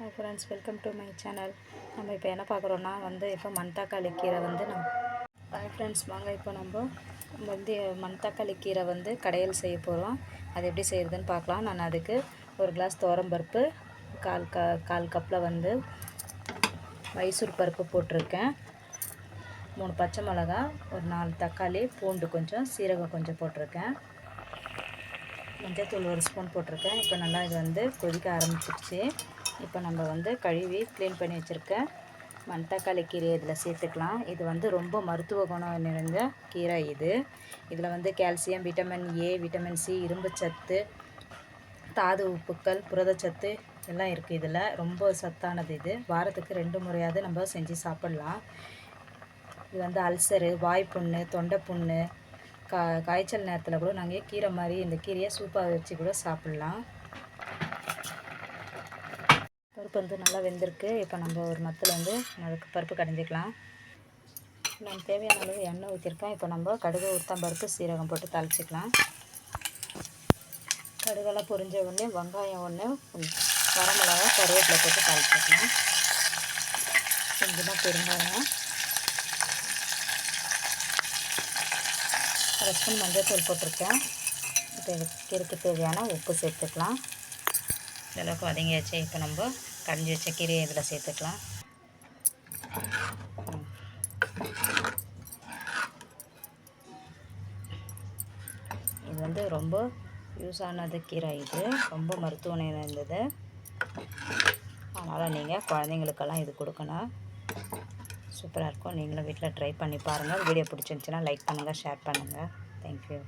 Hi friends welcome to my channel நம்ம இப்போ என்ன பார்க்குறோன்னா வந்து இப்போ மண்தக்காளி கீரை வந்து நம்ம ஹாய் ஃப்ரெண்ட்ஸ் வாங்க இப்போ நம்ம வந்து மண்தக்காளி கீரை வந்து கடையில் செய்ய போகிறோம் அது எப்படி செய்கிறதுன்னு பார்க்கலாம். நான் அதுக்கு ஒரு கிளாஸ் பருப்பு கால் க கால் கப்பில் வந்து மைசூர் பருப்பு போட்டிருக்கேன். மூணு பச்சை மிளகா ஒரு நாலு தக்காளி பூண்டு கொஞ்சம் சீரகம் கொஞ்சம் போட்டிருக்கேன். மஞ்சத்தூள் ஒரு ஸ்பூன் போட்டிருக்கேன். இப்போ நல்லா இது வந்து கொதிக்க ஆரம்பிச்சிருச்சு. இப்போ நம்ம வந்து கழுவி க்ளீன் பண்ணி வச்சுருக்க மண்தக்காளி கீரையை இதில் சேர்த்துக்கலாம். இது வந்து ரொம்ப மருத்துவ குணம் நிறைந்த கீரை இது. இதில் வந்து calcium vitamin A vitamin C இரும்பு சத்து தாது உப்புக்கள் புரதச்சத்து எல்லாம் இருக்குது இதில். ரொம்ப சத்தானது இது. வாரத்துக்கு ரெண்டு முறையாவது நம்ம செஞ்சு சாப்பிட்லாம். இது வந்து அல்சரு வாய்ப்புண்ணு தொண்டை புண்ணு கா காய்ச்சல் நேரத்தில் கூட நாங்கள் கீரை மாதிரி இந்த கீரையை சூப்பாக வச்சு கூட சாப்பிட்லாம். பருப்பு வந்து நல்லா வெந்திருக்கு. இப்போ நம்ம ஒரு மத்தில் வந்து அதுக்கு பருப்பு கடைஞ்சிக்கலாம். நம்ம தேவையான அளவு எண்ணெய் ஊற்றிருக்கோம் இப்போ நம்ம கடுகு உளுத்தம் பருப்பு சீரகம் போட்டு தாளிச்சிக்கலாம். கடுகெல்லாம் பொரிஞ்ச உடனே வெங்காயம் ஒன்று வரமிளகா கருவேப்பிலை போட்டு தாளிச்சிக்கலாம். கொஞ்சமாக பெருங்காயம். அரை ஸ்பூன் மஞ்சள் தூள் போட்டிருக்கேன். இப்போ இதுக்கு தேவையான உப்பு சேர்த்துக்கலாம். இந்தளவுக்கு வதங்கியாச்சு. இப்போ நம்ம கடைஞ்சி வச்ச கீரையை இதில் சேர்த்துக்கலாம். இது வந்து ரொம்ப யூஸ் ஆனது கீரை இது. ரொம்ப மருத்துவ இருந்தது. அதனால் நீங்கள் குழந்தைங்களுக்கெல்லாம் இது கொடுக்கணும். சூப்பராக இருக்கும். நீங்களும் வீட்டில் ட்ரை பண்ணி பாருங்கள் வீடியோ பிடிச்சிருந்துச்சின்னா லைக் பண்ணுங்கள் ஷேர் பண்ணுங்கள் தேங்க்யூ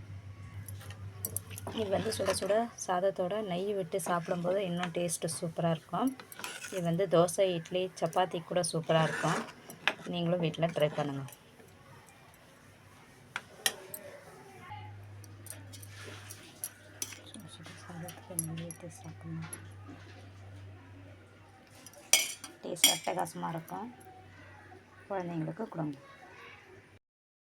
இது வந்து சுட சுட சாதத்தோட நெய் விட்டு சாப்பிடும்போது இன்னும் டேஸ்ட்டு சூப்பராக இருக்கும். இது வந்து தோசை இட்லி சப்பாத்தி கூட சூப்பராக இருக்கும். நீங்களும் வீட்டில் ட்ரை பண்ணுங்கள் டேஸ்ட் அட்டகாசமாக இருக்கும். குழந்தைங்களுக்கு கொடுங்க.